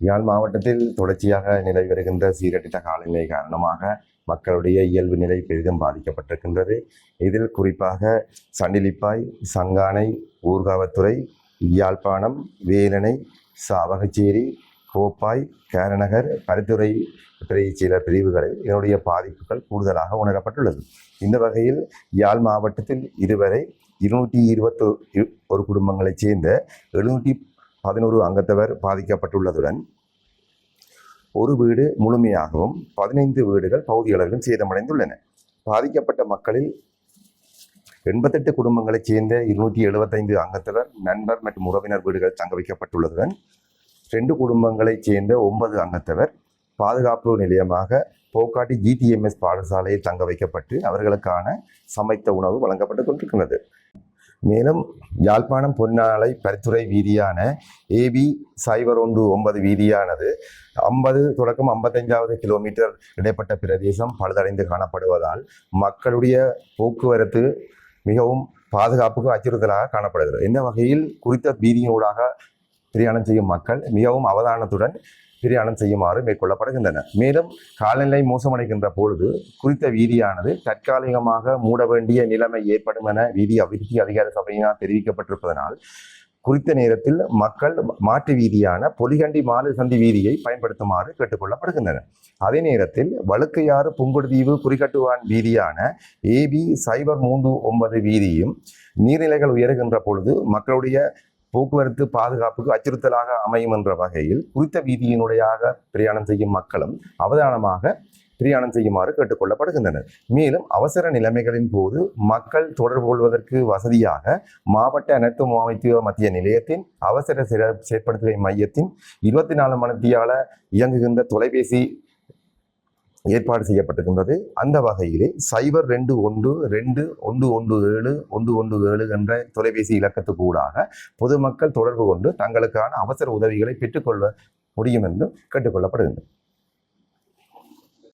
யாழ் மாவட்டத்தில் தொடர்ச்சியாக நிலவி வருகின்ற சீரற்ற காலநிலை காரணமாக மக்களுடைய இயல்பு நிலை பெரிதும் பாதிக்கப்பட்டிருக்கின்றது. இதில் குறிப்பாக சண்டிலிப்பாய் சங்கானை ஊர்காவத்துறை யாழ்ப்பாணம் வேலனை சாவகச்சேரி கோப்பாய் கேரநகர் பரிந்துரை சில பிரிவுகளில் இதனுடைய பாதிப்புகள் கூடுதலாக உணரப்பட்டுள்ளது. இந்த வகையில் யாழ் மாவட்டத்தில் இதுவரை இருநூற்றி இருபத்தி ஒரு குடும்பங்களைச் சேர்ந்த எழுநூற்றி பதினோரு அங்கத்தவர் பாதிக்கப்பட்டுள்ளதுடன் ஒரு வீடு முழுமையாகவும் பதினைந்து வீடுகள் பகுதியளவிலும் சேதமடைந்துள்ளன. பாதிக்கப்பட்ட மக்களில் எண்பத்தெட்டு குடும்பங்களைச் சேர்ந்த இருநூற்றி எழுபத்தைந்து அங்கத்தவர் நண்பர் மற்றும் உறவினர் வீடுகள் தங்க வைக்கப்பட்டுள்ளதுடன் ரெண்டு குடும்பங்களைச் சேர்ந்த ஒன்பது அங்கத்தவர் பாதுகாப்பு நிலையமாக போக்காட்டி ஜிடிஎம்எஸ் பாடசாலையில் தங்க வைக்கப்பட்டு அவர்களுக்கான சமைத்த உணவு வழங்கப்பட்டு கொண்டிருக்கிறது. மேலும் யாழ்ப்பாணம் பொன்னாலை பரித்துறை வீதியான ஏபி சைபர் ஒன்று ஒன்பது வீதியானது ஐம்பது தொடக்கம் ஐம்பத்தஞ்சாவது கிலோமீட்டர் இடைப்பட்ட பிரதேசம் பழுதடைந்து காணப்படுவதால் மக்களுடைய போக்குவரத்து மிகவும் பாதுகாப்புக்கு அச்சுறுத்தலாக காணப்படுகிறது. இந்த வகையில் குறித்த வீதியூடாக பிரயாணம் செய்யும் மக்கள் மிகவும் அவதானத்துடன் பிரயாணம் செய்யுமாறு மேற்கொள்ளப்படுகின்றன மேலும் காலநிலை மோசமடைகின்ற பொழுது குறித்த வீதியானது தற்காலிகமாக மூட வேண்டிய நிலைமை ஏற்படும் என வீதி அபிவிருத்தி அதிகார சபையினால் தெரிவிக்கப்பட்டிருப்பதனால் குறித்த நேரத்தில் மக்கள் மாற்று வீதியான பொலிகண்டி மாலை சந்தி வீதியை பயன்படுத்துமாறு கேட்டுக்கொள்ளப்படுகின்றனர். அதே நேரத்தில் வழுக்கையாறு புங்குடுதீவு குறிகட்டுவான் வீதியான ஏபி சைபர் மூன்று ஒன்பது வீதியும் நீர்நிலைகள் உயருகின்ற பொழுது மக்களுடைய போக்குவரத்து பாதுகாப்புக்கு அச்சுறுத்தலாக அமையும் என்ற வகையில் குறித்த வீதியினுடையாக பிரயாணம் செய்யும் மக்களும் அவதானமாக பிரயாணம் செய்யுமாறு கேட்டுக்கொள்ளப்படுகின்றனர். மேலும் அவசர நிலைமைகளின் போது மக்கள் தொடர்பு கொள்வதற்கு வசதியாக மாவட்ட அனைத்து முகாமைத்துவ மத்திய நிலையத்தின் அவசர சிற செயற்படுத்துகை மையத்தின் இருபத்தி நாலு மணித்தியால இயங்குகின்ற தொலைபேசி ஏற்பாடு செய்யப்பட்டிருக்கின்றது. அந்த வகையிலே சைபர் ரெண்டு ஒன்று ரெண்டு ஒன்று ஒன்று ஏழு ஒன்று ஒன்று ஏழு என்ற தொலைபேசி இலக்கத்துக்கு ஊடாக பொதுமக்கள் தொடர்பு கொண்டு தங்களுக்கான அவசர உதவிகளை பெற்றுக்கொள்ள முடியும் என்று கேட்டுக்கொள்ளப்படுகின்றது.